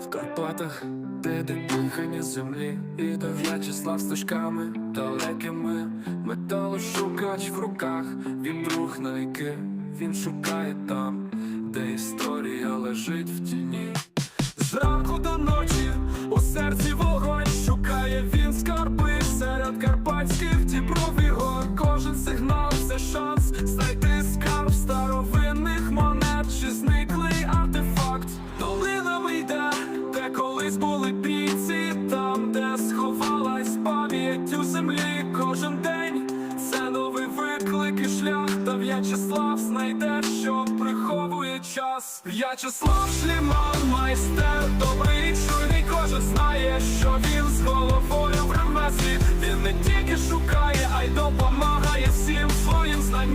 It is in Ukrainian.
В Карпатах, де дихання землі, іде В'ячеслав стежками далекими, металошукач в руках, він друг навіки, він шукає там, де історія лежить в тіні. Зранку до ночі у серці вогонь шукає він скарби серед карпатських дібров і гор. Кожен сигнал це шанс знайти у землі. Кожен день це новий виклик і шлях, та В'ячеслав знайде, що приховує час. В'ячеслав Шліман, майстер, добрий чуйний, кожен знає, що він з головою в ремеслі. Він не тільки шукає, а й допомагає всім своїм знанням.